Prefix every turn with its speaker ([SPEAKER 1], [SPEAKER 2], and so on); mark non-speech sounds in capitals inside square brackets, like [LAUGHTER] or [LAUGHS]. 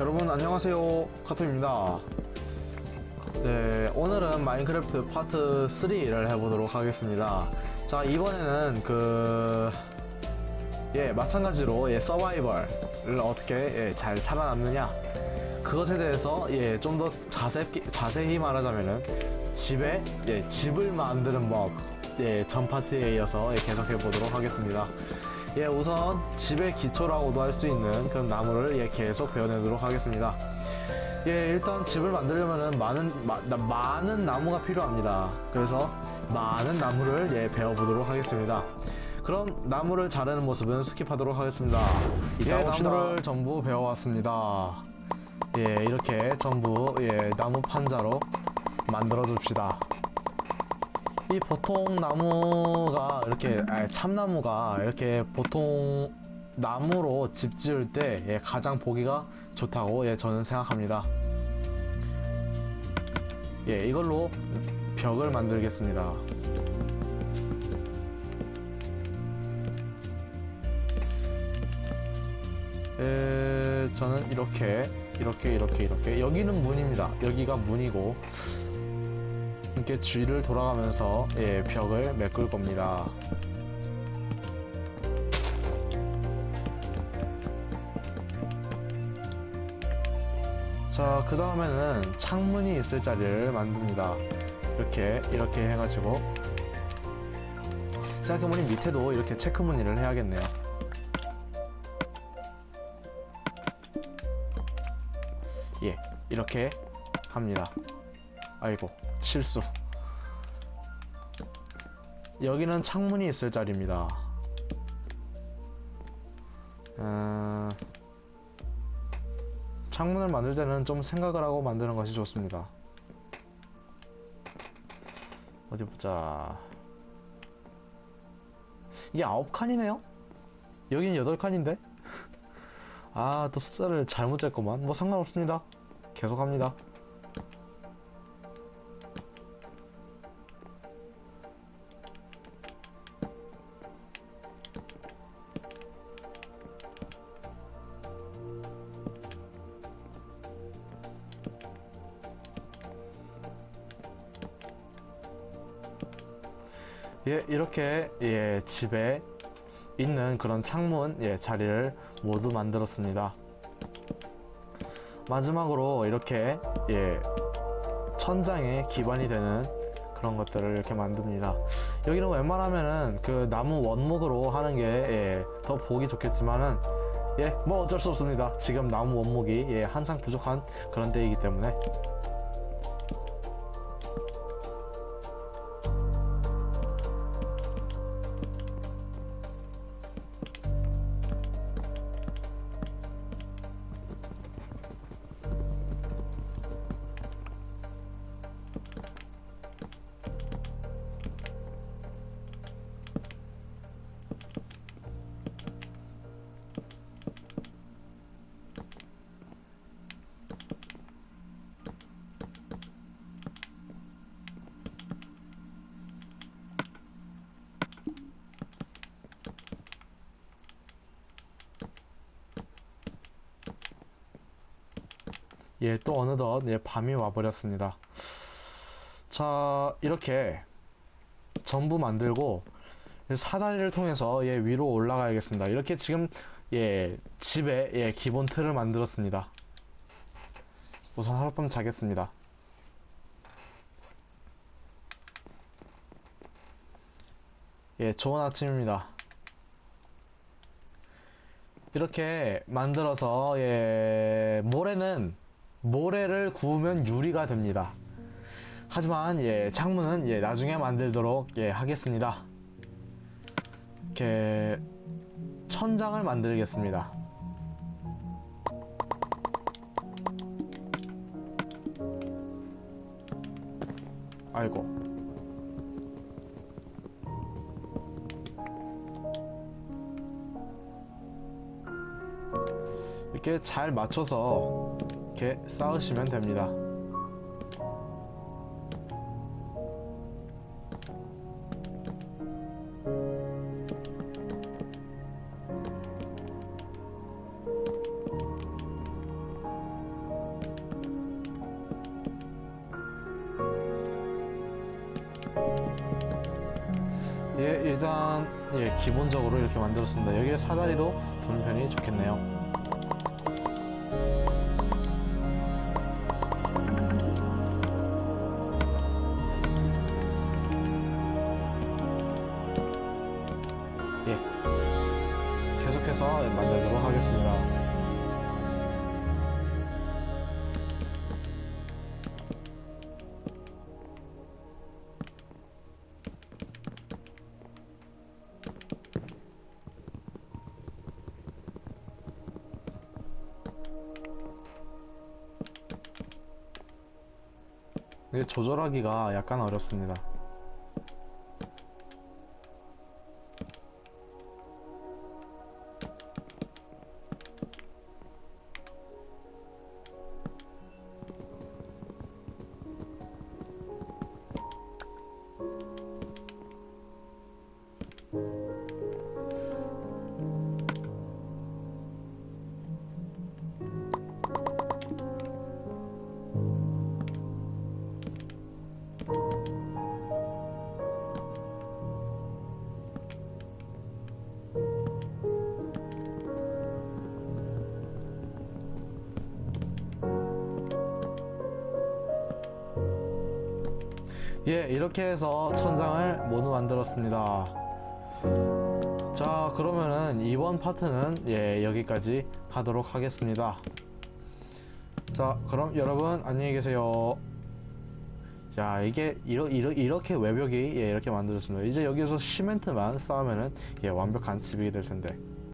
[SPEAKER 1] 여러분 안녕하세요. 카토입니다. 네 오늘은 마인크래프트 파트 3를 해보도록 하겠습니다. 자 이번에는 그 예, 마찬가지로 예, 서바이벌을 어떻게 예, 잘 살아남느냐. 그것에 대해서 예, 좀 더 자세히, 자세히 말하자면은 집에 예, 집을 만드는 법 예, 전 파트에 이어서 예, 계속해 보도록 하겠습니다. 예, 우선 집의 기초라고도 할 수 있는 그런 나무를 예, 계속 배워내도록 하겠습니다. 예, 일단 집을 만들려면은 많은 마, 나- 많은 나무가 필요합니다. 그래서 많은 나무를 예, 배워보도록 하겠습니다. 그럼 나무를 자르는 모습은 스킵하도록 하겠습니다. 예. 나무를 전부 배워왔습니다. 예, 이렇게 전부 예, 나무 판자로 만들어 줍시다. 이 보통 나무가 이렇게 아, 참나무가 이렇게 보통 나무로 집 지을 때 예, 가장 보기가 좋다고 예, 저는 생각합니다. 예, 이걸로 벽을 만들겠습니다. 에, 저는 이렇게 이렇게 이렇게 이렇게 여기는 문입니다. 여기가 문이고 이렇게 쥐를 돌아가면서 예, 벽을 메꿀 겁니다. 자, 그 다음에는 창문이 있을 자리를 만듭니다. 이렇게, 이렇게 해가지고. 생각해보니 밑에도 이렇게 체크 무늬를 해야겠네요. 예, 이렇게 합니다. 아이고, 실수. 여기는 창문이 있을 자리입니다. 음, 창문을 만들 때는 좀 생각을 하고 만드는 것이 좋습니다. 어디 보자. 이게 아홉 칸이네요? 여긴 여덟 칸인데? [LAUGHS] 아, 또 숫자를 잘못 쟀구만. 뭐 상관없습니다. 계속합니다. 예, 이렇게 예, 집에 있는 그런 창문 예, 자리를 모두 만들었습니다. 마지막으로 이렇게 예, 천장에 기반이 되는 그런 것들을 이렇게 만듭니다. 여기는 웬만하면은 그 나무 원목으로 하는 게 예, 더 보기 좋겠지만은 예, 뭐 어쩔 수 없습니다. 지금 나무 원목이 예, 한창 부족한 그런 때이기 때문에 예, 또 어느덧 예, 밤이 와버렸습니다. 자, 이렇게 전부 만들고 사다리를 통해서 예, 위로 올라가야겠습니다. 이렇게 지금 예, 집에 예, 기본 틀을 만들었습니다. 우선 하룻밤 자겠습니다. 예, 좋은 아침입니다. 이렇게 만들어서 예, 모래는 모래를 구우면 유리가 됩니다. 하지만 예, 창문은 예, 나중에 만들도록 예, 하겠습니다. 이렇게 천장을 만들겠습니다. 아이고. 이렇게 잘 맞춰서 이렇게 쌓으시면 됩니다. 예, 일단 예, 기본적으로 이렇게 만들었습니다. 여기에 사다리도 두는 편이 좋겠네요. 계속해서 만들도록 하겠습니다. 이게 조절하기가 약간 어렵습니다. 예, 이렇게 해서 천장을 모두 만들었습니다. 자, 그러면은 이번 파트는 예, 여기까지 하도록 하겠습니다. 자, 그럼 여러분 안녕히 계세요. 자, 이게 이러, 이러, 이렇게 외벽이 예, 이렇게 만들어졌습니다. 이제 여기서 시멘트만 쌓으면은 예, 완벽한 집이 될 텐데.